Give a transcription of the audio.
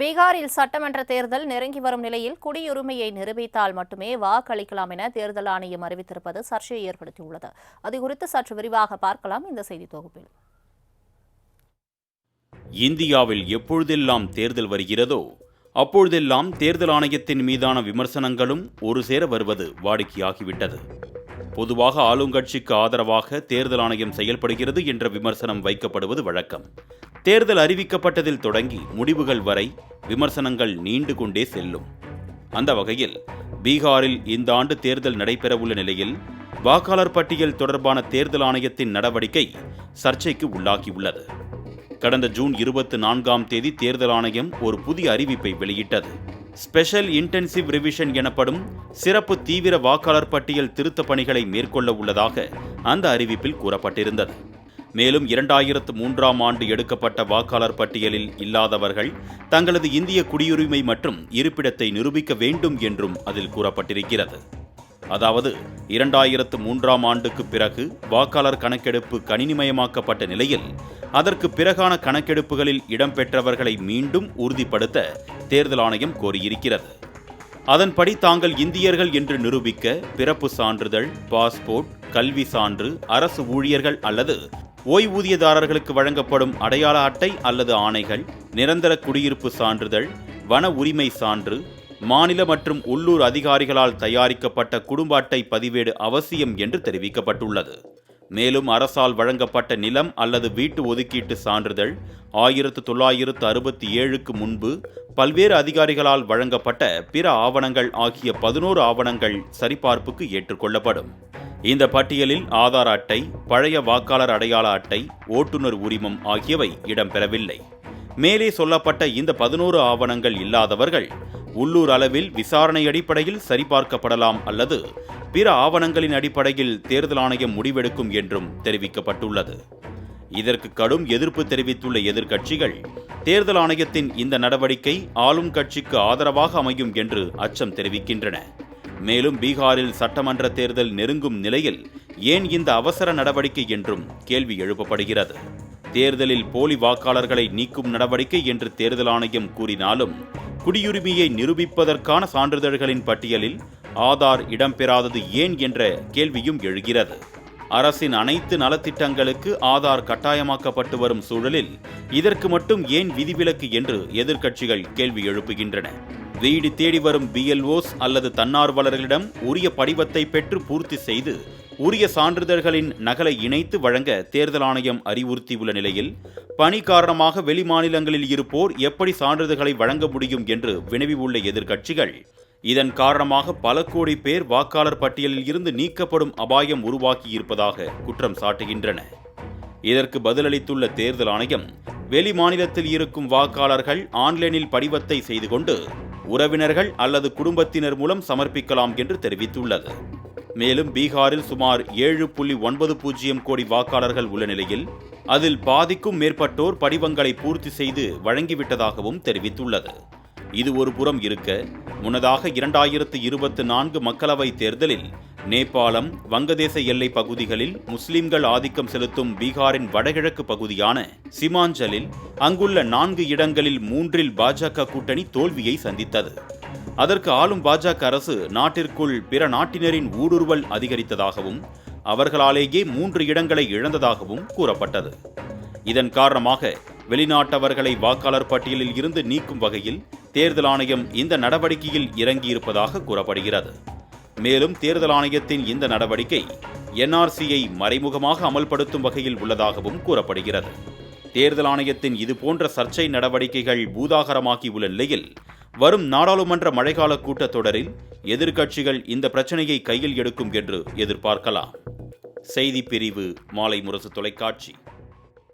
பீகாரில் சட்டமன்ற தேர்தல் நெருங்கி வரும் நிலையில் குடியுரிமையை நிரூபித்தால் மட்டுமே வாக்களிக்கலாம் என தேர்தல் ஆணையம் அறிவித்திருப்பது சர்ச்சையை ஏற்படுத்தியுள்ளது. அது குறித்து சற்று விரிவாக பார்க்கலாம் இந்த செய்தி தொகுப்பில். இந்தியாவில் எப்பொழுதெல்லாம் தேர்தல் வருகிறதோ அப்பொழுதெல்லாம் தேர்தல் ஆணையத்தின் மீதான விமர்சனங்களும் ஒரு சேர வருவது வாடிக்கையாகிவிட்டது. பொதுவாக ஆளுங்கட்சிக்கு ஆதரவாக தேர்தல் ஆணையம் செயல்படுகிறது என்ற விமர்சனம் வைக்கப்படுவது வழக்கம். தேர்தல் அறிவிக்கப்பட்டதில் தொடங்கி முடிவுகள் வரை விமர்சனங்கள் நீண்டு கொண்டே செல்லும். அந்த வகையில் பீகாரில் இந்த ஆண்டு தேர்தல் நடைபெறவுள்ள நிலையில் வாக்காளர் பட்டியல் தொடர்பான தேர்தல் ஆணையத்தின் நடவடிக்கை சர்ச்சைக்கு உள்ளாகியுள்ளது. கடந்த ஜூன் இருபத்தி நான்காம் தேதி தேர்தல் ஆணையம் ஒரு புதிய அறிவிப்பை வெளியிட்டது. ஸ்பெஷல் இன்டென்சிவ் ரிவிஷன் எனப்படும் சிறப்பு தீவிர வாக்காளர் பட்டியல் திருத்தப் பணிகளை மேற்கொள்ள உள்ளதாக அந்த அறிவிப்பில் கூறப்பட்டிருந்தது. மேலும் இரண்டாயிரத்து மூன்றாம் ஆண்டு எடுக்கப்பட்ட வாக்காளர் பட்டியலில் இல்லாதவர்கள் தங்களது இந்திய குடியுரிமை மற்றும் இருப்பிடத்தை நிரூபிக்க வேண்டும் என்றும் அதில் கூறப்பட்டிருக்கிறது. அதாவது இரண்டாயிரத்து மூன்றாம் ஆண்டுக்கு பிறகு வாக்காளர் கணக்கெடுப்பு கணினிமயமாக்கப்பட்ட நிலையில் அதற்கு பிறகான கணக்கெடுப்புகளில் இடம்பெற்றவர்களை மீண்டும் உறுதிப்படுத்த தேர்தல் ஆணையம் கோரியிருக்கிறது. அதன்படி தாங்கள் இந்தியர்கள் என்று நிரூபிக்க பிறப்பு சான்றிதழ் பாஸ்போர்ட் கல்வி சான்று அரசு ஊழியர்கள் அல்லது ஓய்வூதியதாரர்களுக்கு வழங்கப்படும் அடையாள அட்டை அல்லது ஆணைகள் நிரந்தர குடியிருப்பு சான்றிதழ் வன உரிமை சான்று மாநில மற்றும் உள்ளூர் அதிகாரிகளால் தயாரிக்கப்பட்ட குடும்ப அட்டை பதிவேடு அவசியம் என்று தெரிவிக்கப்பட்டுள்ளது. மேலும் அரசால் வழங்கப்பட்ட நிலம் அல்லது வீட்டு ஒதுக்கீட்டு சான்றிதழ் ஆயிரத்து தொள்ளாயிரத்து அறுபத்தி ஏழுக்கு முன்பு பல்வேறு அதிகாரிகளால் வழங்கப்பட்ட பிற ஆவணங்கள் ஆகிய பதினோரு ஆவணங்கள் சரிபார்ப்புக்கு ஏற்றுக்கொள்ளப்படும். இந்த பட்டியலில் ஆதார் அட்டை பழைய வாக்காளர் அடையாள அட்டை ஓட்டுநர் உரிமம் ஆகியவை இடம்பெறவில்லை. மேலே சொல்லப்பட்ட இந்த பதினோரு ஆவணங்கள் இல்லாதவர்கள் உள்ளூர் அளவில் விசாரணை அடிப்படையில் சரிபார்க்கப்படலாம் அல்லது பிற ஆவணங்களின் அடிப்படையில் தேர்தல் ஆணையம் முடிவெடுக்கும் என்றும் தெரிவிக்கப்பட்டுள்ளது. இதற்கு கடும் எதிர்ப்பு தெரிவித்துள்ள எதிர்க்கட்சிகள் தேர்தல் ஆணையத்தின் இந்த நடவடிக்கை ஆளும் கட்சிக்கு ஆதரவாக அமையும் என்று அச்சம் தெரிவிக்கின்றன. மேலும் பீகாரில் சட்டமன்ற தேர்தல் நெருங்கும் நிலையில் ஏன் இந்த அவசர நடவடிக்கை என்றும் கேள்வி எழுப்பப்படுகிறது. தேர்தலில் போலி வாக்காளர்களை நீக்கும் நடவடிக்கை என்று தேர்தல் ஆணையம் கூறினாலும் குடியுரிமையை நிரூபிப்பதற்கான சான்றிதழ்களின் பட்டியலில் ஆதார் இடம்பெறாதது ஏன் என்ற கேள்வியும் எழுகிறது. அரசின் அனைத்து நலத்திட்டங்களுக்கு ஆதார் கட்டாயமாக்கப்பட்டு வரும் சூழலில் இதற்கு மட்டும் ஏன் விதிவிலக்கு என்று எதிர்க்கட்சிகள் கேள்வி எழுப்புகின்றன. வீடு தேடி வரும் பிஎல்ஓஸ் அல்லது தன்னார்வலர்களிடம் உரிய படிவத்தை பெற்று பூர்த்தி செய்து உரிய சான்றிதழ்களின் நகலை இணைத்து வழங்க தேர்தல் ஆணையம் அறிவுறுத்தியுள்ள நிலையில் பணி காரணமாக வெளிமாநிலங்களில் இருப்போர் எப்படி சான்றிதழ்களை வழங்க முடியும் என்று வினவியுள்ள எதிர்க்கட்சிகள் இதன் காரணமாக பல கோடி பேர் வாக்காளர் பட்டியலில் இருந்து நீக்கப்படும் அபாயம் உருவாக்கியிருப்பதாக குற்றம் சாட்டுகின்றன. இதற்கு பதிலளித்துள்ள தேர்தல் ஆணையம் வெளி மாநிலத்தில் இருக்கும் வாக்காளர்கள் ஆன்லைனில் படிவத்தை செய்து கொண்டு உறவினர்கள் அல்லது குடும்பத்தினர் மூலம் சமர்ப்பிக்கலாம் என்று தெரிவித்துள்ளது. மேலும் பீகாரில் சுமார் ஏழு புள்ளி ஒன்பது பூஜ்ஜியம் கோடி வாக்காளர்கள் உள்ள நிலையில் அதில் பாதிக்கும் மேற்பட்டோர் படிவங்களை பூர்த்தி செய்து வழங்கிவிட்டதாகவும் தெரிவித்துள்ளது. இது ஒரு புறம் இருக்க முன்னதாக இரண்டாயிரத்து இருபத்தி நான்கு மக்களவைத் தேர்தலில் நேபாளம் வங்கதேச எல்லை பகுதிகளில் முஸ்லிம்கள் ஆதிக்கம் செலுத்தும் பீகாரின் வடகிழக்கு பகுதியான சிமாஞ்சலில் அங்குள்ள நான்கு இடங்களில் மூன்றில் பாஜக கூட்டணி தோல்வியை சந்தித்தது. அதற்கு ஆளும் பாஜக அரசு நாட்டிற்குள் பிற நாட்டினரின் ஊடுருவல் அதிகரித்ததாகவும் அவர்களாலேயே மூன்று இடங்களை இழந்ததாகவும் கூறப்பட்டது. இதன் காரணமாக வெளிநாட்டவர்களை வாக்காளர் பட்டியலில் இருந்து நீக்கும் வகையில் தேர்தல் ஆணையம் இந்த நடவடிக்கையில் இறங்கியிருப்பதாக கூறப்படுகிறது. மேலும் தேர்தல் ஆணையத்தின் இந்த நடவடிக்கை என்ஆர்சியை மறைமுகமாக அமல்படுத்தும் வகையில் உள்ளதாகவும் கூறப்படுகிறது. தேர்தல் ஆணையத்தின் இதுபோன்ற சர்ச்சை நடவடிக்கைகள் பூதாகரமாகியுள்ள நிலையில் வரும் நாடாளுமன்ற மழைக்கால கூட்டத்தொடரில் எதிர்க்கட்சிகள் இந்த பிரச்சனையை கையில் எடுக்கும் என்று எதிர்பார்க்கலாம். செய்தி பிரிவு மாலை முரசு தொலைக்காட்சி.